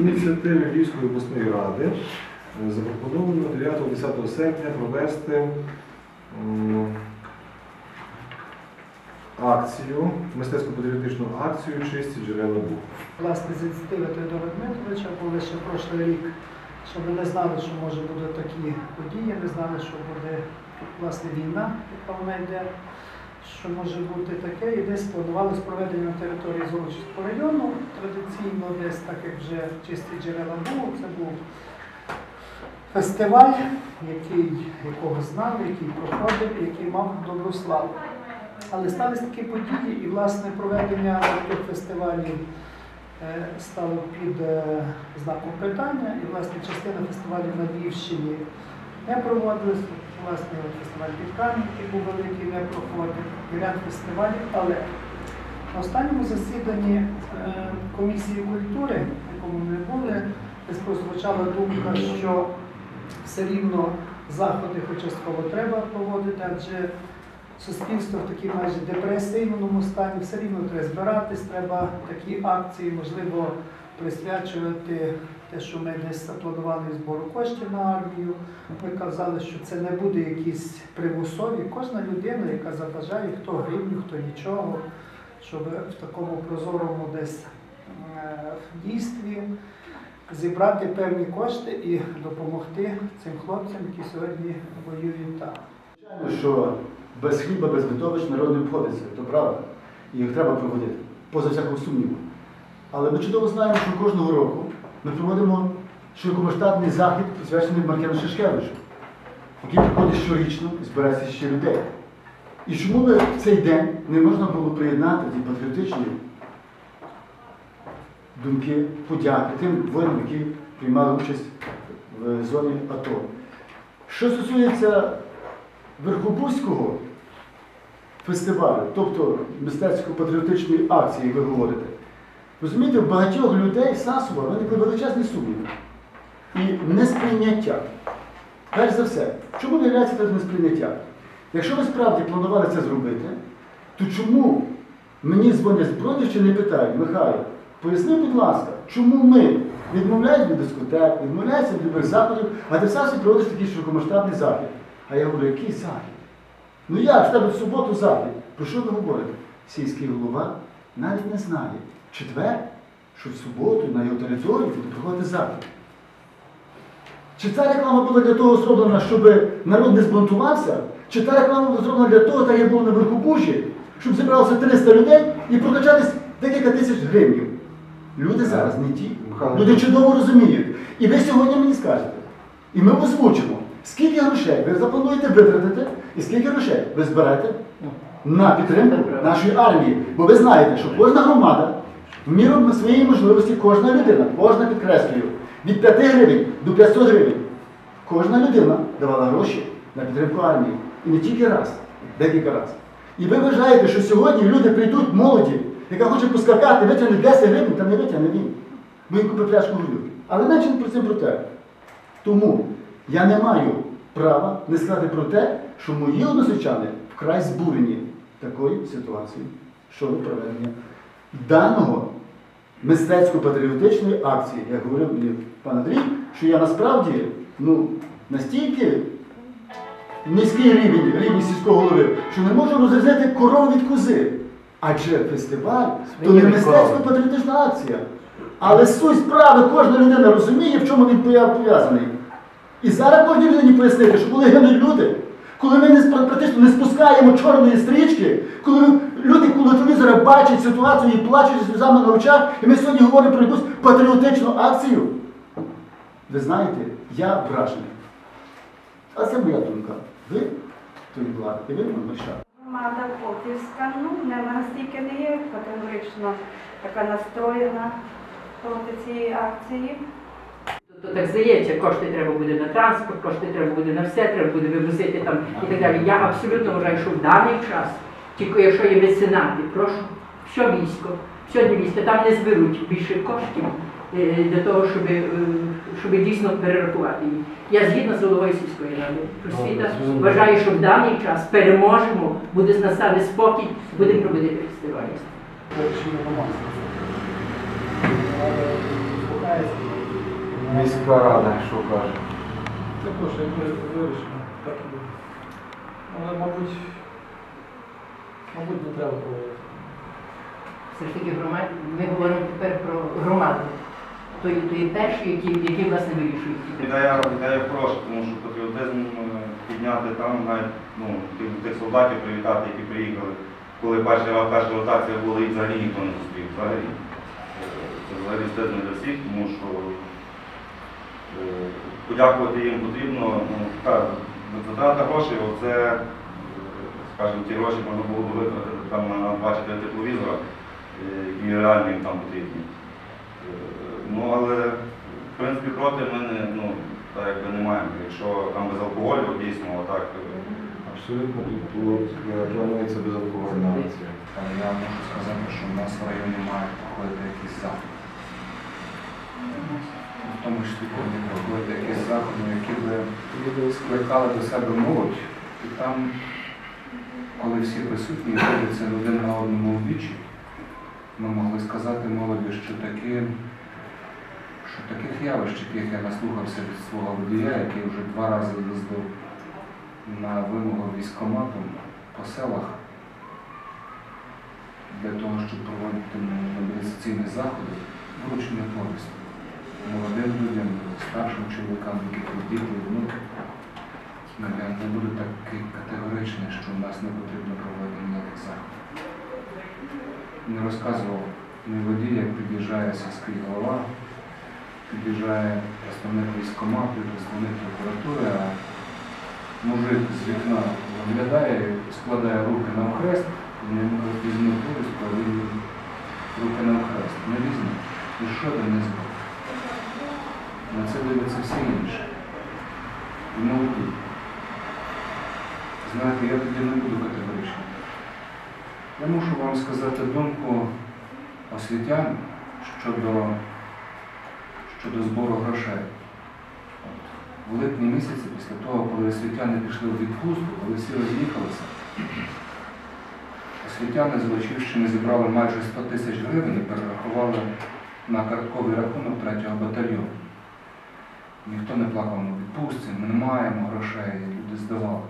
ініціативи Львівської обласної ради е, запропоновано 9-10 серпня провести акцію, мистецько-патріотичну акцію Чисті джерела Богу. Власне, з ініціативи Теодора Дмитровича були ще прошлий рік, що ми не знали, що може бути такі події, не знали, що буде власне війна, яка вона йде, що може бути таке. І десь планувалось проведення на території Золочівського району. Традиційно десь так як вже чисті джерела був, це був фестиваль, який, якого знали, який проходив, який мав добру славу. Але сталися такі події, і власне проведення цих фестивалів е, стало під е, знаком питання, і власне частина фестивалів на Львівщині не проводилась. Власне, фестиваль під який був великий, не проходив, і ряд фестивалів. Але на останньому засіданні е, комісії культури, в якому ми були, десь прозвучала думка, що все рівно заходи частково треба проводити, адже суспільство в такій майже депресивному стані, все рівно треба збиратись, треба такі акції, можливо, присвячувати те, що ми десь запланували збору коштів на армію. Ми казали, що це не буде якісь примусові. Кожна людина, яка забажає, хто гривню, хто нічого, щоб в такому прозорому десь е, дійстві зібрати певні кошти і допомогти цим хлопцям, які сьогодні воюють там. Звичайно, що без хліба, без битовищ народ не обходиться, то правда. Їх треба проводити, поза всякого сумніву. Але ми чудово знаємо, що кожного року ми проводимо широкомасштабний захід, присвячений Маркену Шишкевичу, який проходить щорічно і збирається ще людей. І чому би в цей день не можна було приєднати ті патріотичні думки, подяки тим воїнам, які приймали участь в зоні АТО. Що стосується Верхобузького фестивалю, тобто мистецько-патріотичної акції, як ви говорите, розумієте, в багатьох людей Сасова виникли величезні сумніви і несприйняття. Перш за все, чому виявляється це несприйняття? Якщо ви справді планували це зробити, то чому мені дзвонять з Бродівщини і питають, Михайло, поясни, будь ласка, чому ми відмовляємося від дискотек, відмовляємося від любих заходів, а ти собі проводиш такий широкомасштабний захід. А я говорю, який захід? Ну як, в тебе в суботу захід? Про що ви говорите? Сільський голова навіть не знає. Четвер, що в суботу на його території буде проводити захід. Чи ця реклама була для того зроблена, щоб народ не збунтувався? Чи та реклама була зроблена для того, так як було на Верхопужі, щоб зібралося 300 людей і прокачатись декілька тисяч гривнів? Люди зараз не ті. Люди чудово розуміють. І ви сьогодні мені скажете, і ми озвучимо, скільки грошей ви заплануєте витратити, і скільки грошей ви зберете на підтримку нашої армії. Бо ви знаєте, що кожна громада, міру своєї можливості, кожна людина, кожна підкреслюю, від 5 гривень до 500 гривень, кожна людина давала гроші на підтримку армії. І не тільки раз, декілька разів. І ви вважаєте, що сьогодні люди прийдуть молоді, яка хоче поскакати, витягне 10 гривень, та не витягне він. Бо він купить пляшку горілки. Але менше про це про те. Тому я не маю права не сказати про те, що мої односельчани вкрай збурені такою ситуацією щодо проведення даного мистецько-патріотичної акції, як говорив мені пан Андрій, що я насправді ну, настільки низький рівень, рівень сільського голови, що не можу розрізнити корову від кози. Адже фестиваль то не мистецько-патріотична акція. Але суть справи кожна людина розуміє, в чому він пов'язаний. І зараз кожній людині пояснити, що коли гинуть люди, коли ми не практично не спускаємо чорної стрічки, коли люди коли телевізора бачать ситуацію і плачуть зі сльозами на очах, і ми сьогодні говоримо про якусь патріотичну акцію. Ви знаєте, я вражений. А це моя думка. Ви, хто від влади, і ви вирішати. Громада Попівська, ну, не настільки не є категорично така настроєна проти цієї акції. То так здається, кошти треба буде на транспорт, кошти треба буде на все, треба буде вивозити там і так далі. Я абсолютно вважаю, що в даний час, тільки якщо є меценати, прошу, все військо, сьогодні військо, там не зберуть більше коштів е, для того, щоб, е, щоб дійсно перерахувати їх. Я згідна з головою сільської ради просвіта, вважаю, що в даний час переможемо, буде настане спокій, будемо проводити фестивалі. Міська рада, що каже. Також як ми вирішимо, так і буде. Але, мабуть, мабуть, не треба проводити. Все ж таки громад... ми говоримо тепер про громаду. То є, перші, які, які власне вирішують. Ідея, ідея хороша, тому що патріотизм е, підняти там, навіть ну, тих, тих солдатів привітати, які приїхали, коли перша, перша ротація була і взагалі ніхто не зустрів. Взагалі. Це взагалі стидно для всіх, тому що подякувати їм потрібно. Ну, та, затрата грошей, оце, е, скажімо, ті гроші можна було б витратити там на 2-4 тепловізора, е, які реально їм там потрібні. Е, Ну, але в принципі проти ми не, ну, так якби не маємо. Якщо там без алкоголю дійсно так. е, Абсолютно тут е, планується безалкогольна акція. Я можу сказати, що в нас в районі мають проходити якісь заходи. В тому числі повинні проходити якісь заходи, які би скликали до себе молодь. І там, коли всі присутні ходяться один на одному в вічі, ми могли сказати молоді, що такі, що таких явищ, яких я наслухався від свого водія, який вже два рази їздив на вимогу військкомату по селах, для того, щоб проводити мобілізаційні заходи, вручення користі молодим людям, старшим чоловікам, є діти, внуки. Ну, Я не буду такий категоричний, що в нас не потрібно проводити ніяких заходів. Не розказував мій водій, як під'їжджає сільський голова, під'їжджає представник військкомату, представник прокуратури, а мужик з вікна виглядає, складає руки на хрест, і може візьми повістку, а він руки на хрест. Не візьме. І що ти не збав? Дивляться всі інші. І молоді. Знаєте, я тоді не буду категоричним. Я мушу вам сказати думку освітян щодо, щодо збору грошей. В липні місяці, після того, коли освітяни пішли в відпустку, коли всі роз'їхалися, освітяни з Лучівщини зібрали майже 100 тисяч гривень і перерахували на картковий рахунок 3-го батальйону. Ніхто не плакав на відпустці, ми не маємо грошей, люди здавали.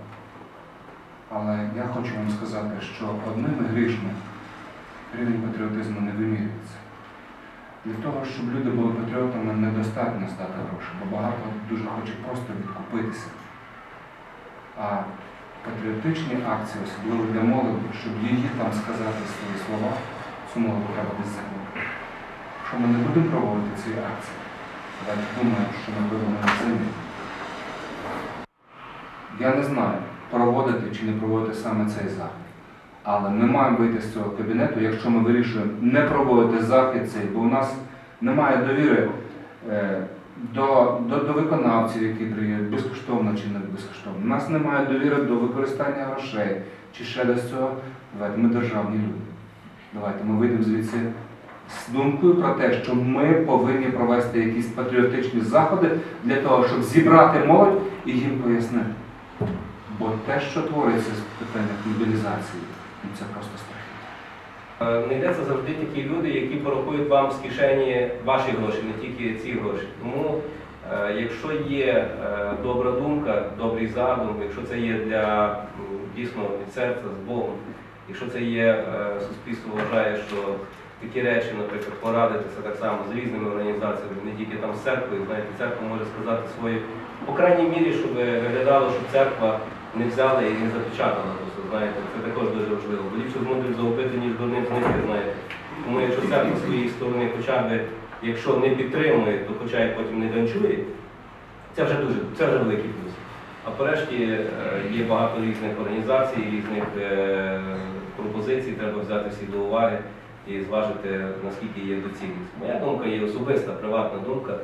Але я хочу вам сказати, що одним грішми рівень патріотизму не вимірюється. Для того, щоб люди були патріотами, недостатньо здати гроші, бо багато дуже хоче просто відкупитися. А патріотичні акції, особливо для молоді, щоб її там сказати свої слова, цю молоду треба десь закликати. Якщо ми не будемо проводити ці акції, давайте думаємо, що ми будемо землі. Я не знаю, проводити чи не проводити саме цей захід. Але ми маємо вийти з цього кабінету, якщо ми вирішуємо не проводити захід цей, бо у нас немає довіри е, до, до, до виконавців, які приїдуть, безкоштовно чи не безкоштовно. У нас немає довіри до використання грошей чи ще до цього. Ми державні люди. Давайте ми вийдемо звідси думкою про те, що ми повинні провести якісь патріотичні заходи для того, щоб зібрати молодь і їм пояснити. Бо те, що твориться з питаннях мобілізації, ну, це просто страх. Е, Знайдеться завжди такі люди, які порахують вам з кишені ваші гроші, не тільки ці гроші. Тому, е, якщо є е, добра думка, добрий задум, якщо це є для дійсно від серця з Богом, якщо це є суспільство вважає, що такі речі, наприклад, порадитися так само з різними організаціями, не тільки там з церквою, знаєте, церква може сказати свої, по крайній мірі, щоб виглядало, що церква не взяла і не запечатала. Тобто, знаєте, це також дуже важливо. Бо ліпше з мудрим загубити, ніж дурним знайти, знаєте. Тому якщо церква з своєї сторони хоча б, якщо не підтримує, то хоча й потім не ганчує, це вже дуже, це вже великий плюс. А порешті е, є багато різних організацій, різних е, пропозицій, треба взяти всі до уваги і зважити, наскільки є доцільність. Моя думка є особиста, приватна думка,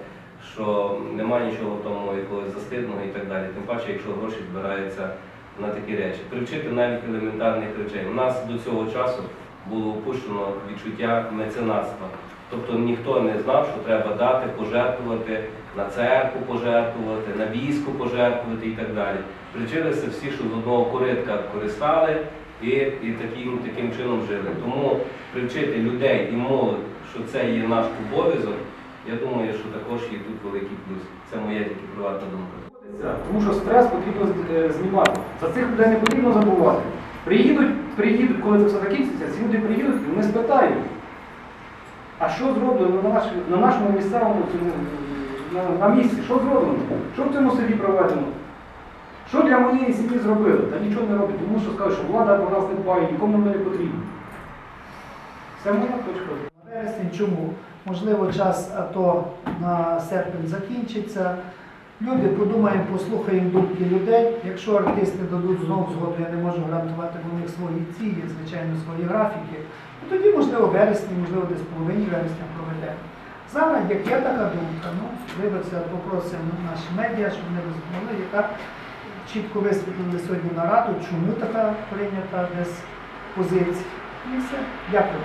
що немає нічого тому якогось застидного і так далі. Тим паче, якщо гроші збираються на такі речі. Привчити навіть елементарних речей. У нас до цього часу було опущено відчуття меценатства. Тобто ніхто не знав, що треба дати, пожертвувати, на церкву пожертвувати, на військо пожертвувати і так далі. Привчилися всі, що з одного коритка користали і, і таким, таким чином жили. Тому привчити людей і молодь, що це є наш обов'язок, Я думаю, що також є тут великий плюс. Це моя тільки приватна думка. Тому що стрес потрібно е, знімати. За цих людей не потрібно забувати. Приїдуть, приїдуть, коли це все закінчиться, ці люди приїдуть і вони спитають, а що зроблено на, наш, на нашому місцевому на, на місці, що зроблено? Що в цьому селі проведено? Що для моєї сім'ї зробили? Та нічого не роблять, тому що скажуть, що влада про нас не дбає, нікому не потрібно. Це моя точка. зору. Вересень чому? Можливо, час АТО на серпень закінчиться. Люди подумаємо, послухаємо думки людей. Якщо артисти дадуть знову згоду, я не можу гарантувати, бо у них свої цілі, звичайно, свої графіки. Ну, тоді, можливо, вересні, можливо, десь половині вересня проведемо. Зараз, як є така думка, ну, вибачте, попросимо наші медіа, щоб вони розуміли, яка чітко висвітлили сьогодні нараду, чому така прийнята десь позиція. І все. Дякую.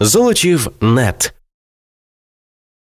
Золочів нет.